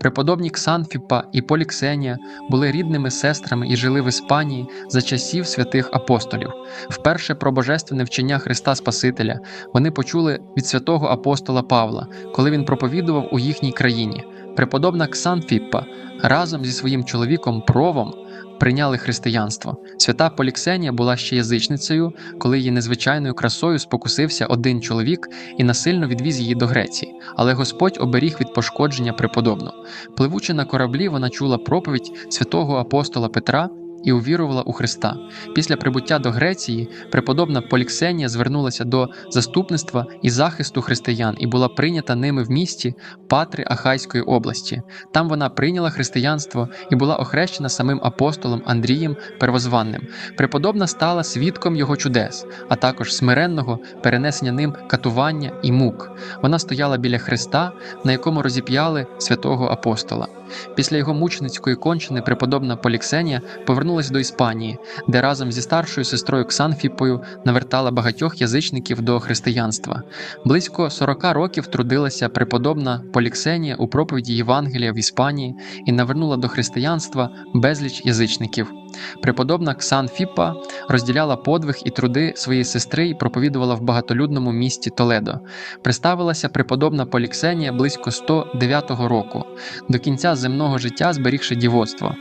Преподобні Ксанфіпа і Поліксенія були рідними сестрами і жили в Іспанії за часів святих апостолів. Вперше про божественне вчення Христа Спасителя вони почули від святого апостола Павла, коли він проповідував у їхній країні. Преподобна Ксанфіппа разом зі своїм чоловіком Провом прийняли християнство. Свята Поліксенія була ще язичницею, коли її незвичайною красою спокусився один чоловік і насильно відвіз її до Греції. Але Господь оберіг від пошкодження преподобну. Пливучи на кораблі, вона чула проповідь святого апостола Петра. І увірувала у Христа. Після прибуття до Греції преподобна Поліксенія звернулася до заступництва і захисту християн і була прийнята ними в місті Патри Ахайської області. Там вона прийняла християнство і була охрещена самим апостолом Андрієм Первозванним. Преподобна стала свідком його чудес, а також смиренного перенесення ним катування і мук. Вона стояла біля Христа, на якому розіп'яли святого апостола. Після його мученицької кончини преподобна Поліксенія повернулася до Іспанії, де разом зі старшою сестрою Ксанфіпою навертала багатьох язичників до християнства. Близько 40 років трудилася преподобна Поліксенія у проповіді Євангелія в Іспанії і навернула до християнства безліч язичників. Преподобна Ксан Фіпа розділяла подвиг і труди своєї сестри і проповідувала в багатолюдному місті Толедо. Представилася преподобна Поліксенія близько 109 року, до кінця земного життя зберігши дівоцтво.